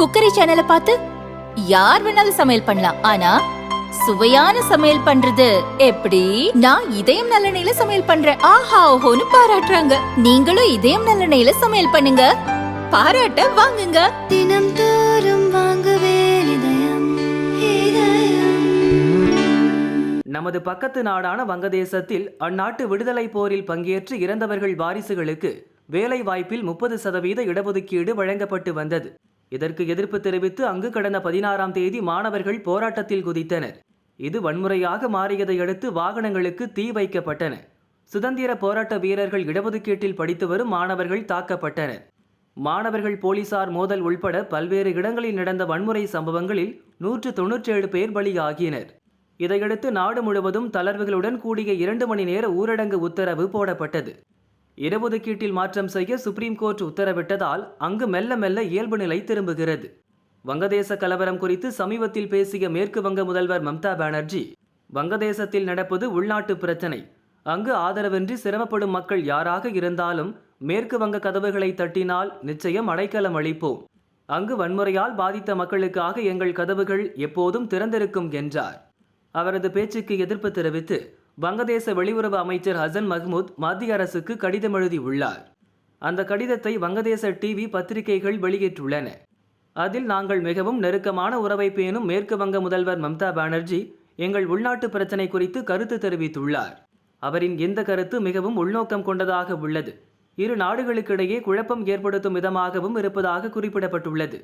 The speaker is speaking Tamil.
குக்கரி சேனலை பார்த்து யார் வேணாலும் சமையல் பண்ணலாம். ஆனா சுவையான சமையல் பண்றது எப்படி? நான் இதயம் நல்லெண்ணெயில சமையல் பண்றேன். ஆஹா ஓஹோன்னு பாராட்டுறாங்க. நீங்களும் இதயம் நல்லெண்ணெயில சமையல் பண்ணுங்க. பாராட்ட வாங்குங்க. தினம் தோறும் வாங்குவே இதயம் இதயம். நமது பக்கத்து நாடான வங்கதேசத்தில் அந்நாட்டு விடுதலை போரில் பங்கேற்று இறந்தவர்கள் வாரிசுகளுக்கு வேலை வாய்ப்பில் முப்பது சதவீத இடஒதுக்கீடு வழங்கப்பட்டு வந்தது. இதற்கு எதிர்ப்பு தெரிவித்து அங்கு கடந்த பதினாறாம் தேதி மாணவர்கள் போராட்டத்தில் குதித்தனர். இது வன்முறையாக மாறியதை அடுத்து வாகனங்களுக்கு தீ வைக்கப்பட்டன. சுதந்திர போராட்ட வீரர்கள் இடஒதுக்கீட்டில் படித்து வரும் மாணவர்கள் தாக்கப்பட்டனர். மாணவர்கள் போலீசார் மோதல் உள்பட பல்வேறு இடங்களில் நடந்த வன்முறை சம்பவங்களில் நூற்று தொன்னூற்றேழு பேர் பலியாகினர். இதையடுத்து நாடு முழுவதும் தளர்வுகளுடன் கூடிய இரண்டு மணி நேர ஊரடங்கு உத்தரவு போடப்பட்டது. இடஒதுக்கீட்டில் மாற்றம் செய்ய சுப்ரீம் கோர்ட் உத்தரவிட்டதால் அங்கு மெல்ல மெல்ல இயல்பு நிலை திரும்புகிறது. வங்கதேச கலவரம் குறித்து சமீபத்தில் பேசிய மேற்கு வங்க முதல்வர் மம்தா பானர்ஜி வங்கதேசத்தில் நடப்பது உள்நாட்டு பிரச்சனை. அங்கு ஆதரவின்றி சிரமப்படும் மக்கள் யாராக இருந்தாலும் மேற்கு வங்க கதவுகளை தட்டினால் நிச்சயம் அடைக்கலம் அளிப்போம். அங்கு வன்முறையால் பாதித்த மக்களுக்காக எங்கள் கதவுகள் எப்போதும் திறந்திருக்கும் என்றார். அவரது பேச்சுக்கு எதிர்ப்பு தெரிவித்து வங்கதேச வெளியுறவு அமைச்சர் ஹசன் மஹ்மூத் மத்திய அரசுக்கு கடிதம் எழுதியுள்ளார். அந்த கடிதத்தை வங்கதேச டிவி பத்திரிகைகள் வெளியிட்டுள்ளன. அதில் நாங்கள் மிகவும் நெருக்கமான உறவை பேணும் மேற்கு வங்க முதல்வர் மம்தா பானர்ஜி எங்கள் உள்நாட்டு பிரச்சினை குறித்து கருத்து தெரிவித்துள்ளார். அவரின் இந்த கருத்து மிகவும் உள்நோக்கம் கொண்டதாக உள்ளது. இரு நாடுகளுக்கிடையே குழப்பம் ஏற்படுத்தும் விதமாகவும் இருப்பதாக குறிப்பிடப்பட்டுள்ளது.